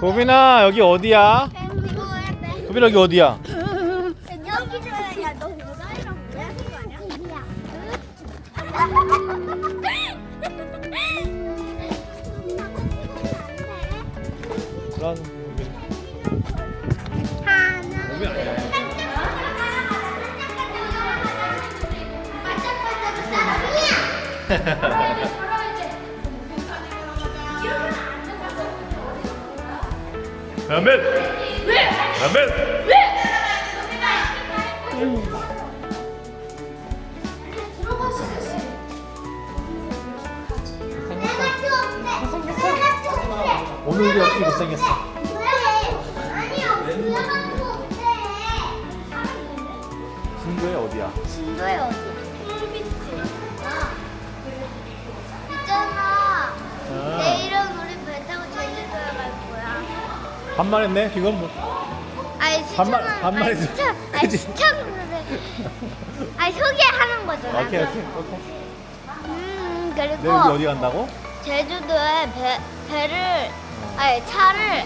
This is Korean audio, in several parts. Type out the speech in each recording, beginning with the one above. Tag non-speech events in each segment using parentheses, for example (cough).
도빈아 여기 어디야? 도빈아 여기 어디야? 여기서 야너 여자애랑 뭐 도빈 아니야. 라멘. 라멘. 오늘도 어떻게 못생겼어? 중도에 어디야? 진도에 어디 반말했네. 이건 뭐? 아니 반말- 반말이 아니 시청 아니 그치? 시청은 아니 소개하는 거잖아. 오케이 오케이 오케이. 음 내일 우리 그리고 어디 간다고? 제주도에 배 배를 아니 차를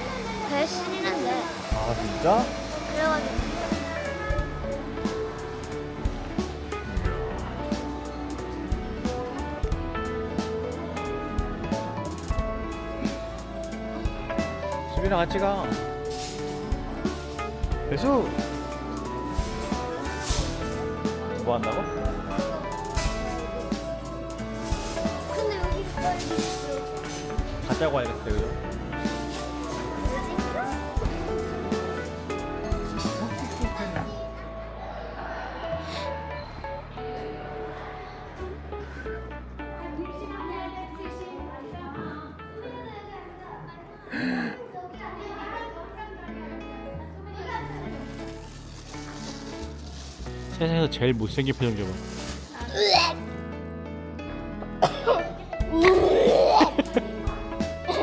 배 쓰는데 아 진짜? 그래가지고 수빈아 같이 가. 배수. 뭐 한다고? 근데 여기 빨리 있어. 가자고 알겠어요. 세상에서 제일 못생긴 표정 좀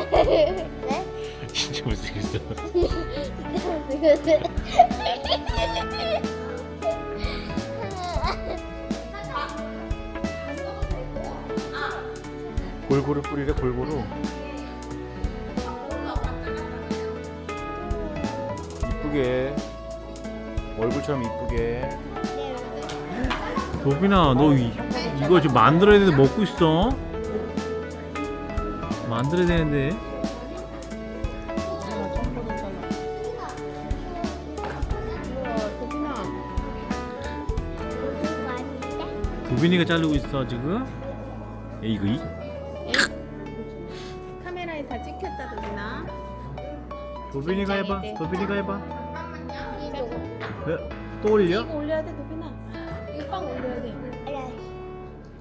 봐. 네? 진짜 못생겼어. 골고루 뿌리래 골고루. 이쁘게 얼굴처럼 이쁘게. 도빈아 너 이, 이거 지금 만들어야 되는데 먹고 있어? 만들어야 되는데. 도빈이가 자르고 있어 지금. 에이 그 이. 카메라에 다 찍혔다 도빈아 도빈이가 해봐. 도빈이가 해봐. 왜? 또 올려? 이거 올려야 돼 도빈아 이거 빵 올려야 돼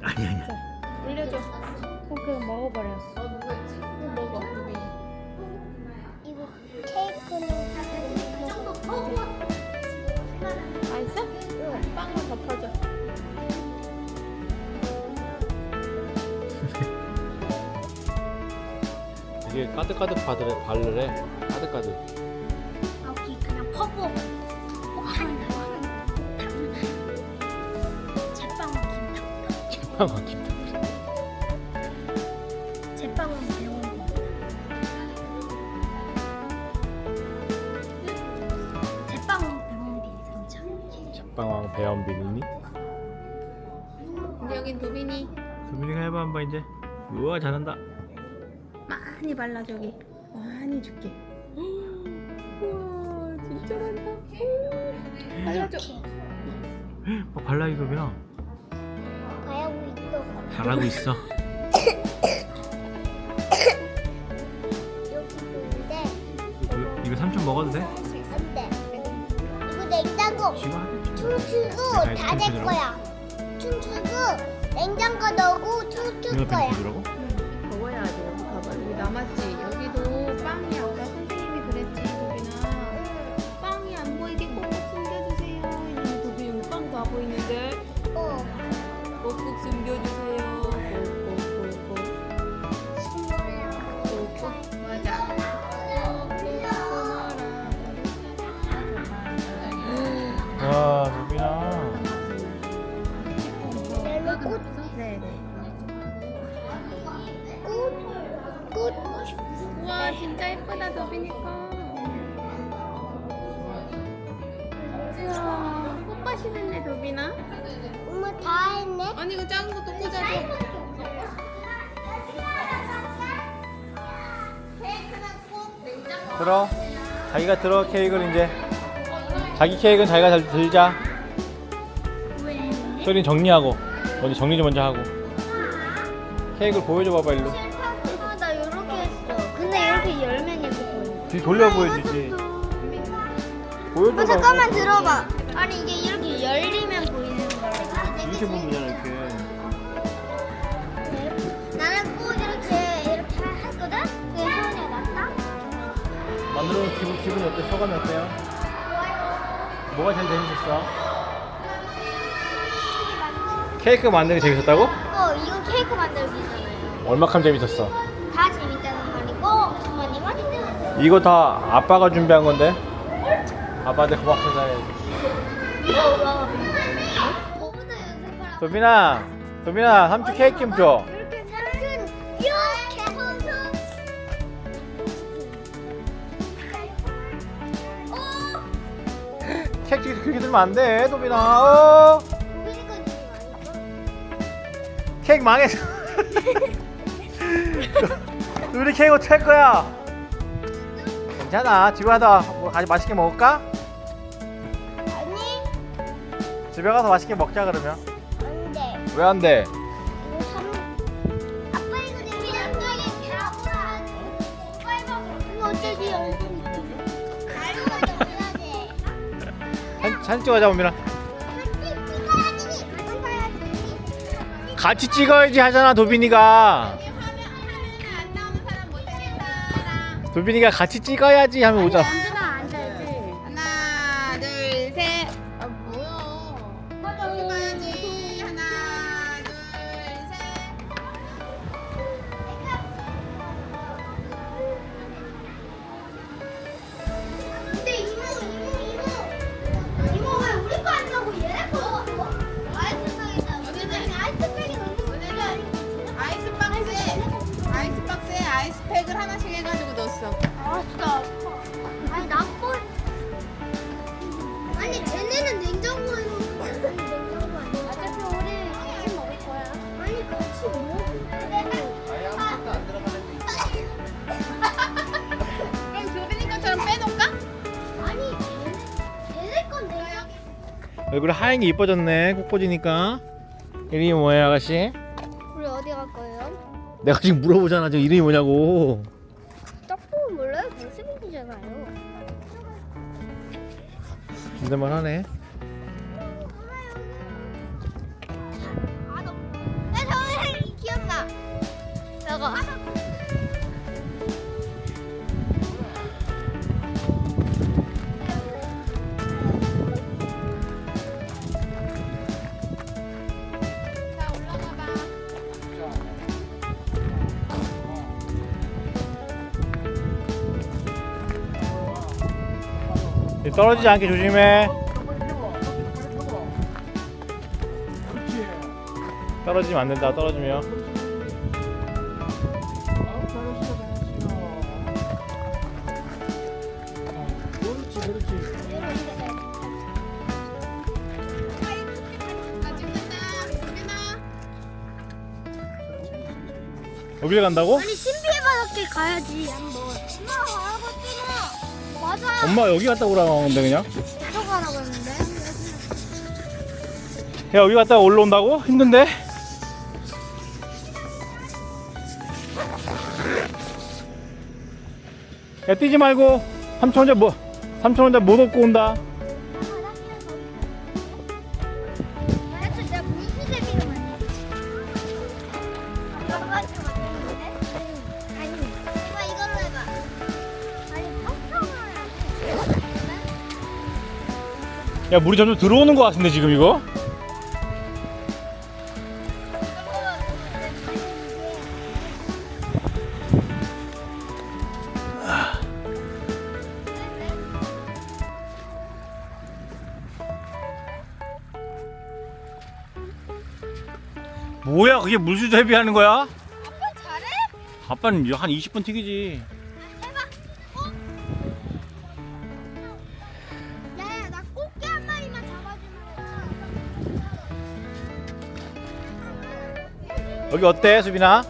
아니 아니야. 올려줘 그럼 그거 먹어버렸어 이거 먹어 도빈이 이거 케이크는 맛있어? 빵만 덮어줘 이게 까득까득 바르래. 바르래. 까득까득. 김. 제빵은 배우는 제빵은 배우는 제빵왕 배원빈이니? 이제 여긴 도빈이 도빈이가 해봐 한번 이제. 우와 잘한다. 많이 발라 저기 많이 줄게 우와 진짜 잘한다 발라줘 어, 발라 이거 야 가야고 있어 잘하고 있어. 여기 이거, 이거 삼촌 먹어도 돼? 안 돼 이거 냉장고 지금 하겠지. 춤추고 내가 다 아이스크림 될 주려고? 거야 춤추고 냉장고 넣고 춤출 거야 펜 주라고? 자기가 들어 케이크를 이제. 자기 케이크는 자기가 잘 들자. 왜? 소린 정리하고. 먼저 정리 좀 먼저 하고. 케이크를 보여줘 봐봐 일로. 아, 나 이렇게 했어. 근데 이렇게 열면 이렇게 보여. 뒤 돌려 보여주지. 보여줘. 어, 잠깐만 들어봐. 아니 이게 기분 기분이 어때? 소감이 어때요? 뭐가 제일 재밌었어? 케이크 게 재밌었다고? 어, 이거 케이크 만들기잖아요. 얼마큼 재밌었어? 다 재밌다는 말이고 말이 되는 이거 다 아빠가 준비한 건데 아빠한테 고맙다 해야지 뭐부터 연습하라. 도빈아 도빈아 삼촌 케이크 좀 줘. 그렇게 들면 안 돼 도빈아 어. 우리 건 이게 아니고. 케이크 망했어 (laughs) 우리 케이크 어떡할 거야 괜찮아 집에 가서 뭐 같이 맛있게 먹을까? 아니, 집에 가서 맛있게 먹자 그러면 안 돼. 왜 안 돼? 사진, 찍어자 보민아. 같이 찍어야지 하잖아 도빈이가. 도빈이가 같이 찍어야지 하면 오자 진짜 아니 나빠 아니 쟤네는 냉장고에 넣는 거야. 냉장고 아니야 어차피 우리 같이 먹을 거야. 아니 같이 먹을 아예 아무것도 안 들어가는 그럼 조빈이 것처럼 빼놓을까? 아니 쟤네 쟤네 건데. 얼굴 하얀 게 이뻐졌네 꼭 보지니까. 이름이 뭐예요 아가씨? 우리 어디 갈 거예요? 내가 지금 물어보잖아 지금 이름이 뭐냐고 존댓말 하네 떨어지지 않게 조심해 떨어지면 안 된다 떨어지면. 여길 간다고? 아니 신비의 바닷길 가야지 한번. 맞아요. 엄마 여기 갔다 오라고 하는데 그냥 들어가라고 했는데. 야 여기 갔다가 올라온다고? 힘든데? 야 뛰지 말고 삼촌 혼자 뭐 삼촌 혼자 못 얻고 온다 야 물이 점점 들어오는 것 같은데 지금 이거? 뭐야 그게 물수제비 하는 거야? 아빠 잘해? 아빠는 한 20분 튀기지 여기 어때 수빈아?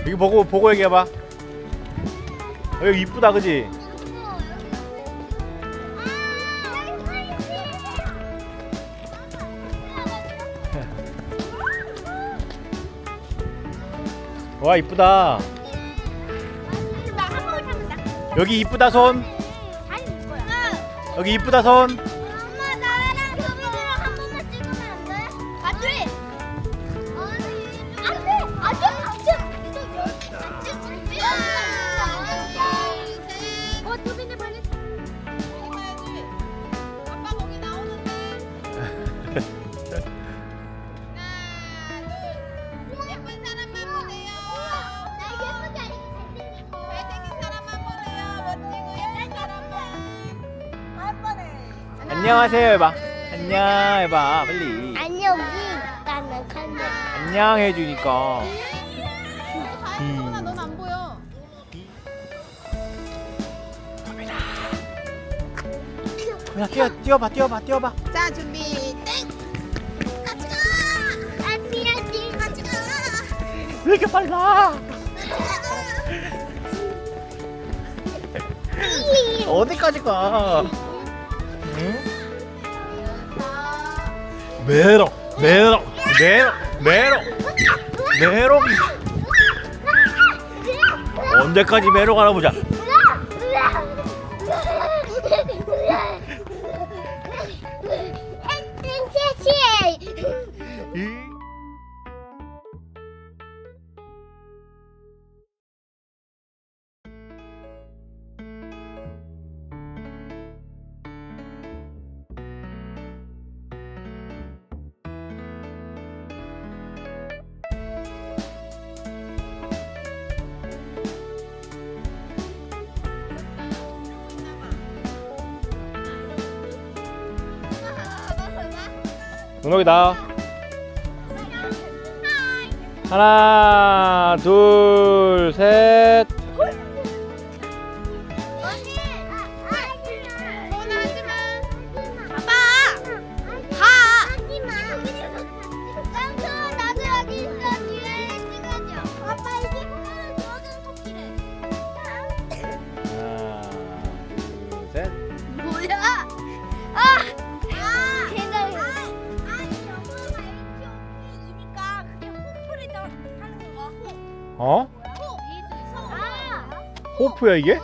여기 보고 보고 얘기해봐. 어, 여기 이쁘다 그지? (laughs) 와 이쁘다. 여기 이쁘다 손. 이거야. 여기 이쁘다 손. 안녕하세요 해봐. 안녕 해봐 빨리. 안녕이 나는 간다. 안녕 해주니까. 소은아 넌안 보여. 그냥 뛰어 뛰어봐 뛰어봐 뛰어봐. 자 준비 땡. 같이 가. 안녕, 같이 가. 왜 이렇게 빨라? 어디까지 가? 메로 메로 메로 메로 메로 언제까지 메로 가나 보자. 나. 하나, 둘, 셋. 어? 호. 아! 호프야 이게?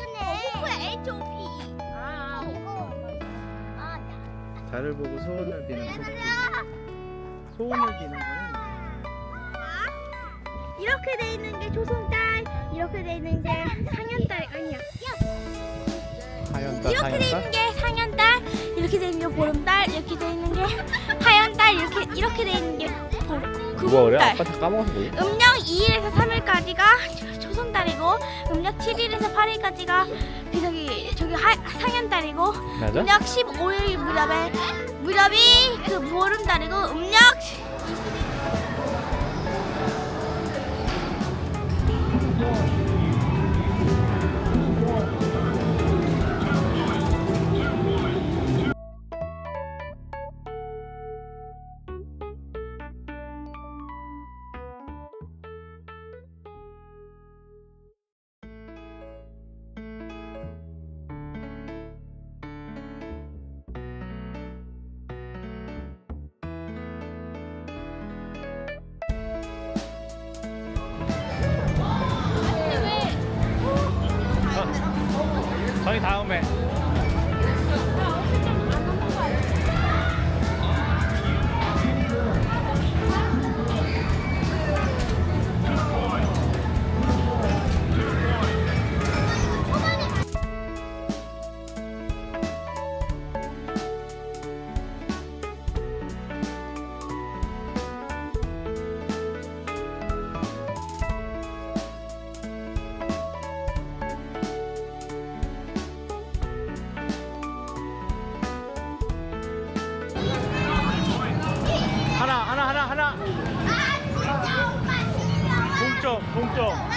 달을 보고 소원을 비는. 야. 소원을 비는 거는 이렇게 돼 있는 게 조선달, 이렇게 돼 있는 게 상현달 아니야. 하연달, 이렇게 돼. 있는 게 상현달, 이렇게 돼 있는 게 보름달, 이렇게 돼 있는 게 하연달, 이렇게 이렇게 돼 있는 게 보- 누가 그래? 금달. 아빠 다 까먹어서 뭐야? 음력 2일에서 3일까지가 조선달이고 음력 7일에서 8일까지가 그 저기 저기 하, 상현달이고 맞아? 음력 15일 무렵에 무렵이 그 보름달이고 음력 동점, 동점.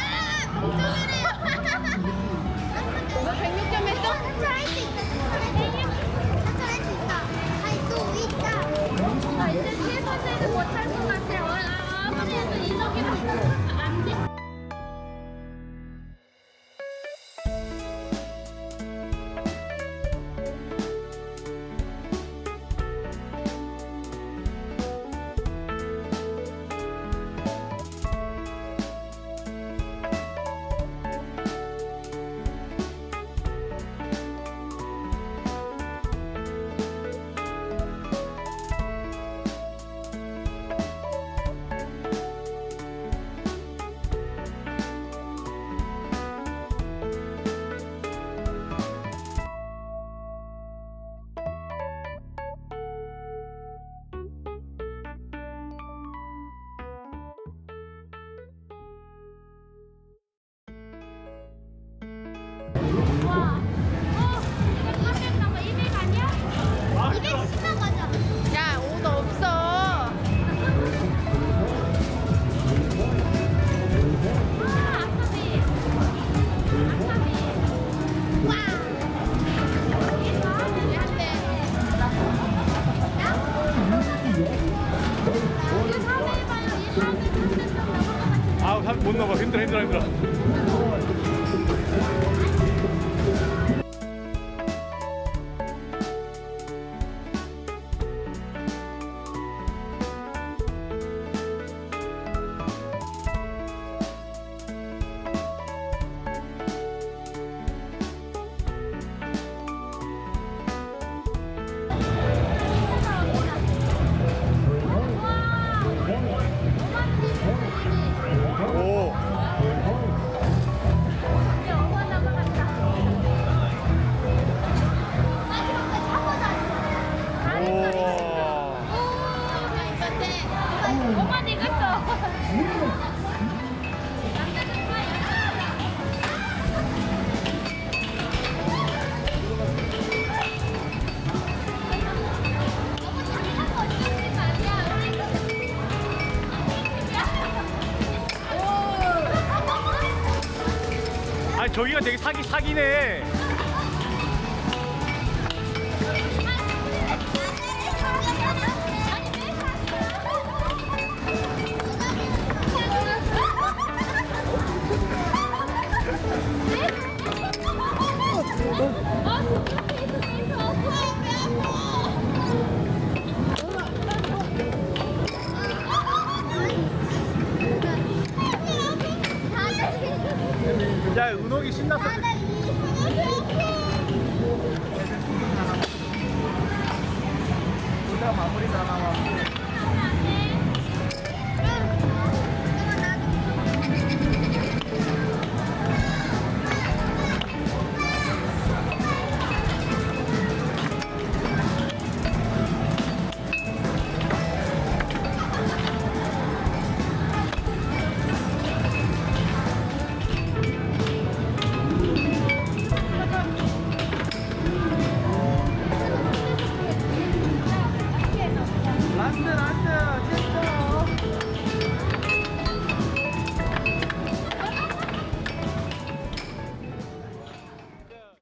못 나가. 힘들어 힘들어 힘들어.